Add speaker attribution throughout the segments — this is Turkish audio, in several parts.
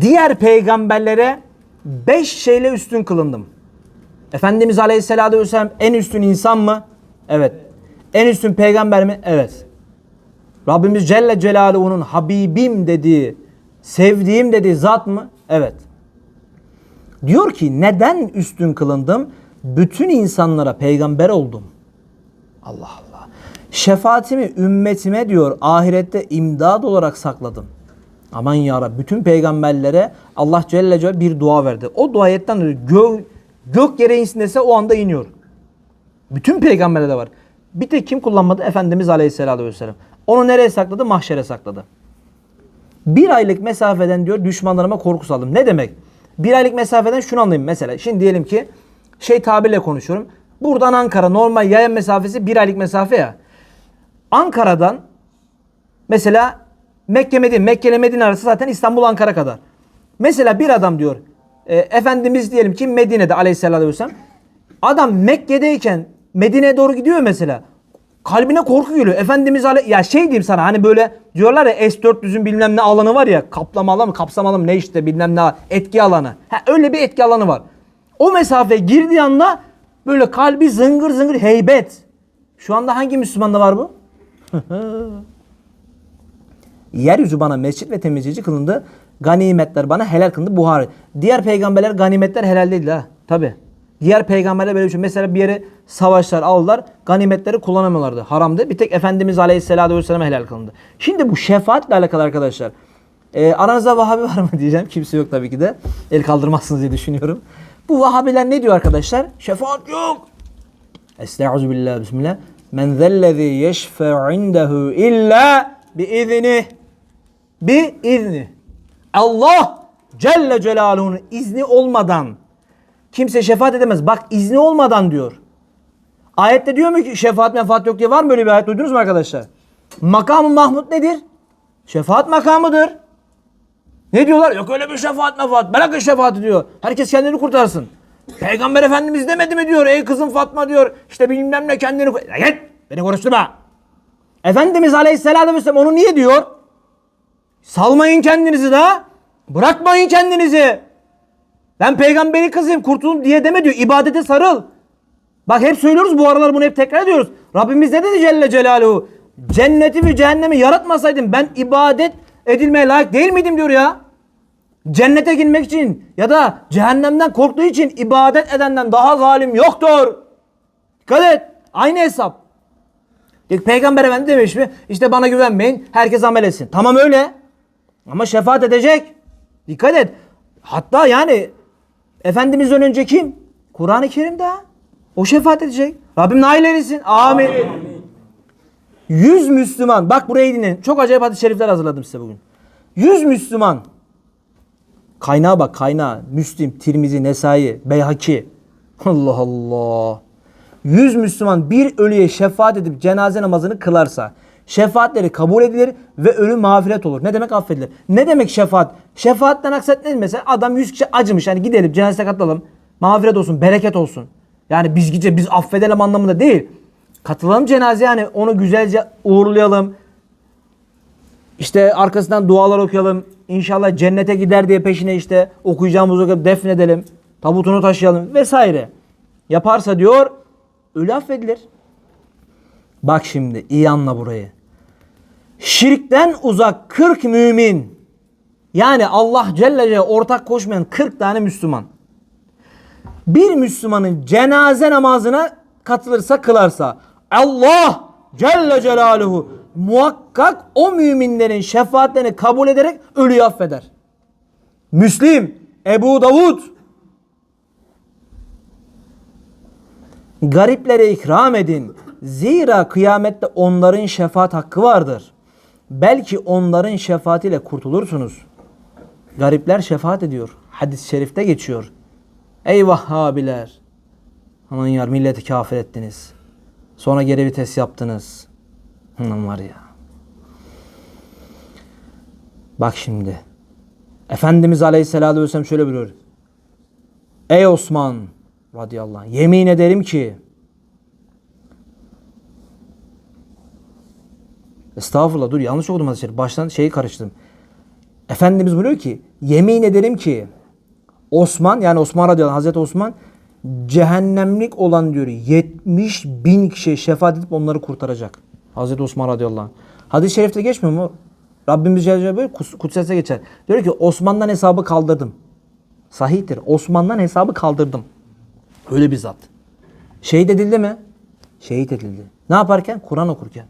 Speaker 1: diğer peygamberlere beş şeyle üstün kılındım. Efendimiz Aleyhisselatü Vesselam en üstün insan mı? Evet. En üstün peygamber mi? Evet. Rabbimiz Celle Celaluhu'nun Habibim dediği, sevdiğim dediği zat mı? Evet. Diyor ki neden üstün kılındım? Bütün insanlara peygamber oldum. Allah Allah. Şefaatimi ümmetime diyor ahirette imdad olarak sakladım. Aman ya Rabbi bütün peygamberlere Allah Celle Celaluhu bir dua verdi. O dua ayetten dolayı gök, gök yere insin dese o anda iniyor. Bütün peygamberlerde de var. Bir tek kim kullanmadı? Efendimiz Aleyhisselatü Vesselam. Onu nereye sakladı? Mahşere sakladı. Bir aylık mesafeden diyor düşmanlarıma korku saldım. Ne demek? Bir aylık mesafeden şunu anlayayım mesela. Şimdi diyelim ki şey tabirle konuşuyorum. Buradan Ankara normal yayan mesafesi bir aylık mesafe ya. Ankara'dan mesela Mekke Medine, Mekke ile Medine arası zaten İstanbul Ankara kadar. Mesela bir adam diyor e, Efendimiz diyelim ki Medine'de aleyhisselatü vesselam. Adam Mekke'deyken Medine'ye doğru gidiyor mesela. Kalbine korku geliyor. Efendimiz ale ya şey diyeyim sana hani böyle diyorlar ya S400'ün bilmem ne alanı var ya kaplamalı mı kapsamalı mı ne işte bilmem ne etki alanı. Ha, öyle bir etki alanı var. O mesafe girdiği anda böyle kalbi zıngır zıngır heybet. Şu anda hangi Müslümanda var bu? Yeryüzü bana mescit ve temizleyici kılındı. Ganimetler bana helal kılındı. Buhari. Diğer peygamberler ganimetler helal değil ha. Tabi. Diğer peygamberler böyle bir şey. Mesela bir yere savaşlar aldılar. Ganimetleri kullanamıyorlardı. Haramdı. Bir tek Efendimiz Aleyhisselatü Vesselam'a helal kılındı. Şimdi bu şefaatle alakalı arkadaşlar. Ee, aranızda Vahabi var mı diyeceğim. Kimse yok tabii ki de. El kaldırmazsınız diye düşünüyorum. Bu Vahabiler ne diyor arkadaşlar? Şefaat yok. Estaizu billah bismillah. Men zellezî yeşfe'u indehu illa biiznih. Bi izni. Allah Celle Celaluhu'nun izni olmadan kimse şefaat edemez. Bak izni olmadan diyor. Ayette diyor mu ki şefaat menfaat yok diye var mı böyle bir ayet duydunuz mu arkadaşlar? Makamı Mahmud nedir? Şefaat makamıdır. Ne diyorlar? Yok öyle bir şefaat menfaat. Bırakın şefaati diyor. Herkes kendini kurtarsın. Peygamber Efendimiz demedi mi diyor. Ey kızım Fatma diyor. İşte bilmem ne kendini... Ya Git beni konuşturma. Efendimiz Aleyhisselatü Vesselam onu niye diyor? Salmayın kendinizi da. Bırakmayın kendinizi. Ben peygamberi kızıyım kurtulun diye deme diyor. İbadete sarıl. Bak hep söylüyoruz bu aralar bunu hep tekrar ediyoruz. Rabbimiz ne dedi Celle Celaluhu? Cenneti ve cehennemi yaratmasaydım ben ibadet edilmeye layık değil miydim diyor ya. Cennete girmek için ya da cehennemden korktuğu için ibadet edenden daha zalim yoktur. Dikkat et. Aynı hesap. Peygamber Efendimiz demiş mi? İşte bana güvenmeyin. Herkes amel etsin. Tamam öyle. Ama şefaat edecek. Dikkat et. Hatta yani Efendimiz'den önce kim? Kur'an-ı Kerim'de. O şefaat edecek. Rabbim nail eylesin. Amin. Yüz Müslüman. Bak burayı dinleyin. Çok acayip hadis-i şerifler hazırladım size bugün. Yüz Müslüman. Kaynağa bak kaynağa. Müslim, Tirmizi, Nesai, Beyhaki. Allah Allah. Yüz Müslüman bir ölüye şefaat edip cenaze namazını kılarsa şefaatleri kabul edilir ve ölü mağfiret olur. Ne demek affedilir? Ne demek şefaat? Şefaatten aksat ne mesela? Adam yüz kişi acımış. Yani gidelim cenazeye katılalım. Mağfiret olsun, bereket olsun. Yani biz gideceğiz, biz affedelim anlamında değil. Katılalım cenazeye yani onu güzelce uğurlayalım. İşte arkasından dualar okuyalım. İnşallah cennete gider diye peşine işte okuyacağımız okuyup defnedelim. Tabutunu taşıyalım vesaire. Yaparsa diyor ölü affedilir. Bak şimdi iyi anla burayı. Şirkten uzak 40 mümin yani Allah Celle Celle ortak koşmayan 40 tane Müslüman. Bir Müslümanın cenaze namazına katılırsa kılarsa Allah Celle Celaluhu muhakkak o müminlerin şefaatlerini kabul ederek ölüyü affeder. Müslim, Ebu Davud Gariplere ikram edin. Zira kıyamette onların şefaat hakkı vardır. Belki onların şefaatiyle kurtulursunuz. Garipler şefaat ediyor. Hadis-i şerifte geçiyor. Ey Vahhabiler! Aman yar milleti kafir ettiniz. Sonra geri vites yaptınız. Hınan var ya. Bak şimdi. Efendimiz Aleyhisselatü Vesselam şöyle buyuruyor. Ey Osman radıyallahu anh yemin ederim ki Estağfurullah dur yanlış okudum hadis-i şerif. Baştan şeyi karıştırdım. Efendimiz buyuruyor ki yemin ederim ki Osman yani Osman radıyallahu anh, Hazreti Osman cehennemlik olan diyor 70 bin kişiye şefaat edip onları kurtaracak. Hazreti Osman radıyallahu anh. Hadis-i şerifte geçmiyor mu? Rabbimiz Celle Kus- Kudses'e geçer. Diyor ki Osman'dan hesabı kaldırdım. Sahihtir. Osman'dan hesabı kaldırdım. Öyle bir zat. Şehit edildi mi? Şehit edildi. Ne yaparken? Kur'an okurken.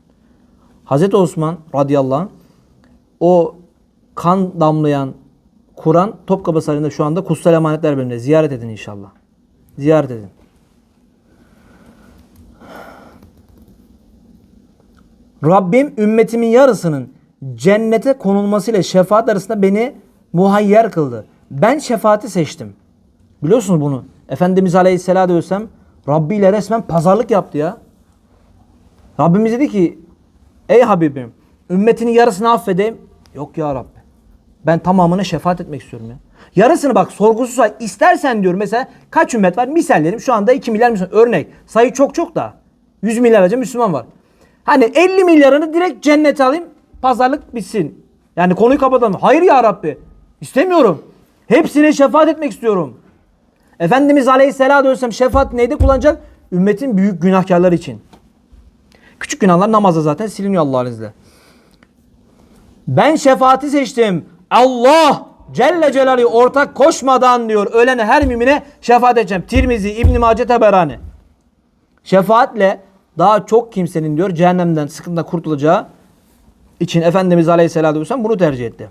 Speaker 1: Hazreti Osman radıyallahu anh o kan damlayan Kur'an Topkapı Sarayı'nda şu anda Kutsal Emanetler bölümünde. Ziyaret edin inşallah. Ziyaret edin. Rabbim ümmetimin yarısının cennete konulmasıyla şefaat arasında beni muhayyer kıldı. Ben şefaati seçtim. Biliyorsunuz bunu. Efendimiz Aleyhisselatü Vesselam Rabbi ile resmen pazarlık yaptı ya. Rabbimiz dedi ki ey Habibim ümmetinin yarısını affedeyim. Yok ya Rabbi. Ben tamamına şefaat etmek istiyorum ya. Yarısını bak sorgusuz say. İstersen diyor mesela kaç ümmet var? Misal diyelim şu anda 2 milyar Müslüman. Örnek. Sayı çok çok da. 100 milyarca Müslüman var. Hani 50 milyarını direkt cennete alayım. Pazarlık bitsin. Yani konuyu kapatalım. Hayır ya Rabbi. İstemiyorum. Hepsine şefaat etmek istiyorum. Efendimiz Aleyhisselatü Vesselam şefaat neyde kullanacak? Ümmetin büyük günahkarları için. Küçük günahlar namazda zaten siliniyor Allah'ın izniyle. Ben şefaati seçtim. Allah Celle Celaluhu ortak koşmadan diyor ölene her mümine şefaat edeceğim. Tirmizi, İbn Mace, Teberani. Şefaatle daha çok kimsenin diyor cehennemden sıkıntıda kurtulacağı için Efendimiz Aleyhisselatü Vesselam bunu tercih etti.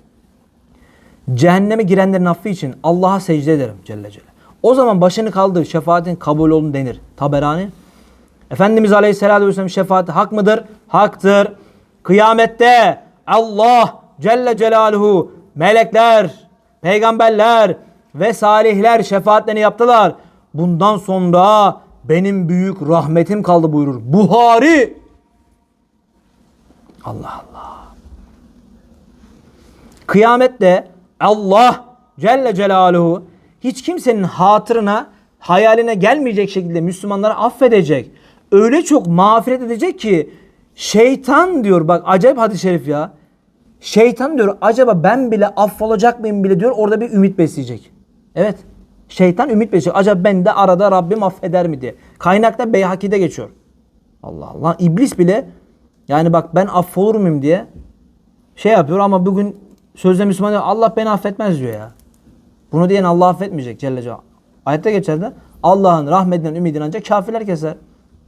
Speaker 1: Cehenneme girenlerin affı için Allah'a secde ederim Celle Celle. O zaman başını kaldır şefaatin kabul olun denir. Taberani. Efendimiz Aleyhisselatü Vesselam şefaati hak mıdır? Haktır. Kıyamette Allah Celle Celaluhu melekler, peygamberler ve salihler şefaatlerini yaptılar. Bundan sonra benim büyük rahmetim kaldı buyurur. Buhari. Allah Allah. Kıyamette Allah Celle Celaluhu hiç kimsenin hatırına, hayaline gelmeyecek şekilde Müslümanları affedecek. Öyle çok mağfiret edecek ki şeytan diyor bak acayip hadis-i şerif ya. Şeytan diyor acaba ben bile affolacak mıyım bile diyor orada bir ümit besleyecek. Evet. Şeytan ümit besleyecek. Acaba ben de arada Rabbim affeder mi diye. Kaynakta Beyhaki'de geçiyor. Allah Allah. İblis bile yani bak ben affolur muyum diye şey yapıyor ama bugün sözde Müslüman diyor, Allah beni affetmez diyor ya. Bunu diyen Allah affetmeyecek Celle Celaluhu. Ayette geçer de Allah'ın rahmetinden ümidini ancak kafirler keser.